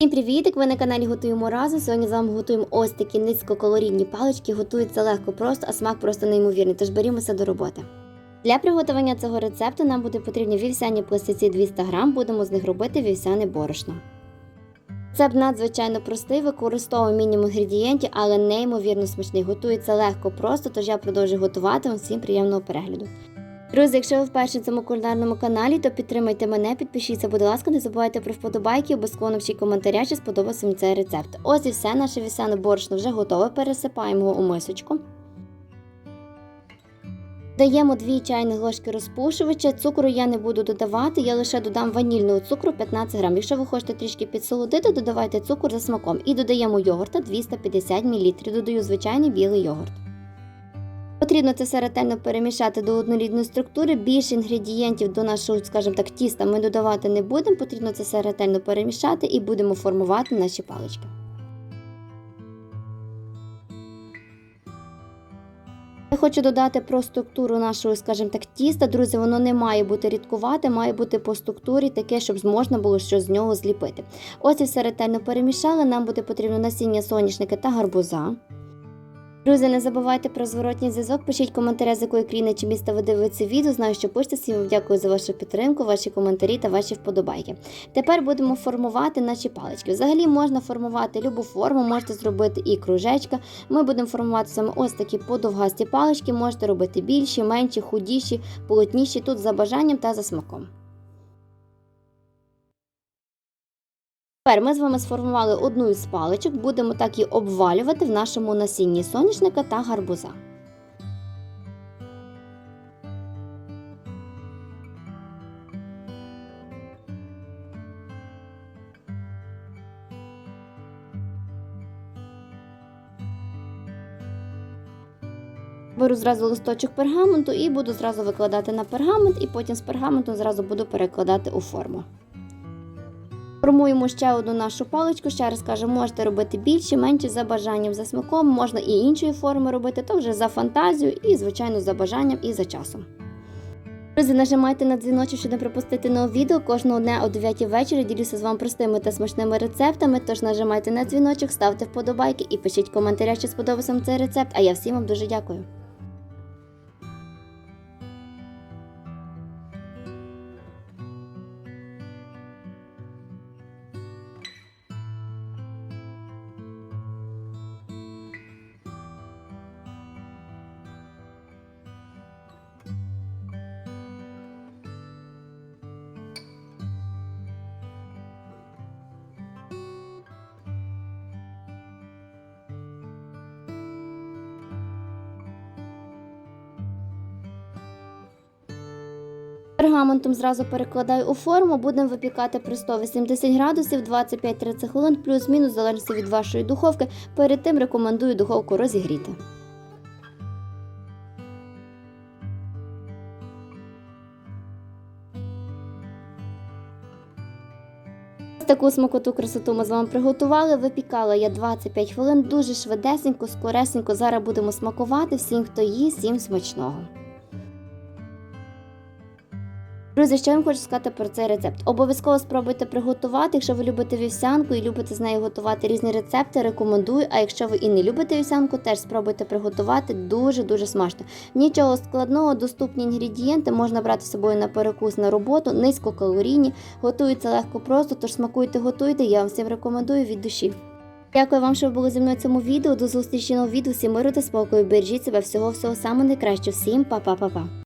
Всім привіт! Ви на каналі Готуємо разом. Сьогодні з вами готуємо ось такі низькокалорійні палички. Готується легко просто, а смак просто неймовірний. Тож берімося до роботи. Для приготування цього рецепту нам буде потрібні вівсяні пластиці 200 г, будемо з них робити вівсяне борошно. Рецепт надзвичайно простий, використовуємо мінімум інгредієнтів, але неймовірно смачний. Готується легко просто, тож я продовжую готувати. Всім приємного перегляду. Друзі, якщо ви вперше на цьому кулінарному каналі, то підтримайте мене, підпишіться, будь ласка, не забувайте про вподобайки, обов'язково напишіть коментаря, чи сподобався вам цей рецепт. Ось і все, наше вісяне борошно вже готове. Пересипаємо його у мисочку. Даємо 2 чайні ложки розпушувача. Цукру я не буду додавати, я лише додам ванільного цукру 15 грам. Якщо ви хочете трішки підсолодити, додавайте цукор за смаком. І додаємо йогурта 250 мл. Додаю звичайний білий йогурт. Потрібно це все ретельно перемішати до однорідної структури. Більше інгредієнтів до нашого, скажімо так, тіста ми додавати не будемо. Потрібно це все ретельно перемішати і будемо формувати наші палички. Я хочу додати про структуру нашого, скажімо так, тіста. Друзі, воно не має бути рідкувате, має бути по структурі таке, щоб можна було щось з нього зліпити. Ось і все ретельно перемішали. Нам буде потрібно насіння соняшника та гарбуза. Друзі, не забувайте про зворотній зв'язок. Пишіть коментарі, з якої країни чи міста ви дивитеся відео. Знаю, що пишете. Всім вам дякую за вашу підтримку, ваші коментарі та ваші вподобайки. Тепер будемо формувати наші палички. Взагалі можна формувати любу форму, можете зробити і кружечка. Ми будемо формувати саме ось такі подовгасті палички. Можете робити більші, менші, худіші, полотніші. Тут за бажанням та за смаком. Тепер ми з вами сформували одну із паличок, будемо так і обвалювати в нашому насінні соняшника та гарбуза. Беру зразу листочок пергаменту і буду зразу викладати на пергамент, і потім з пергаменту зразу буду перекладати у форму. Формуємо ще одну нашу паличку. Ще раз кажу, можете робити більше, менше за бажанням, за смаком, можна і іншої форми робити, то вже за фантазію і, звичайно, за бажанням і за часом. Друзі, нажимайте на дзвіночок, щоб не пропустити нове відео. Кожного дня о 9 вечора ділюся з вами простими та смачними рецептами. Тож нажимайте на дзвіночок, ставте вподобайки і пишіть коментарі, чи сподобався вам цей рецепт. А я всім вам дуже дякую. Пергаментом зразу перекладаю у форму, будемо випікати при 180 градусів 25-30 хвилин, плюс-мінус, в залежності від вашої духовки. Перед тим рекомендую духовку розігріти. Таку смакоту красоту ми з вами приготували. Випікала я 25 хвилин, дуже швидесенько, скоресенько. Зараз будемо смакувати всім, хто їсть, всім смачного. Друзі, що я вам хочу сказати про цей рецепт. Обов'язково спробуйте приготувати. Якщо ви любите вівсянку і любите з нею готувати різні рецепти, рекомендую. А якщо ви і не любите вівсянку, теж спробуйте приготувати дуже-дуже смачно. Нічого складного, доступні інгредієнти можна брати з собою на перекус на роботу, низькокалорійні, готуються легко просто, тож смакуйте, готуйте. Я вам всім рекомендую від душі. Дякую вам, що ви були зі мною в цьому відео. До зустрічі нового відео. Всім миру та спокою. Бережіть себе всього всього самого найкращого. Всім па-па-па-па.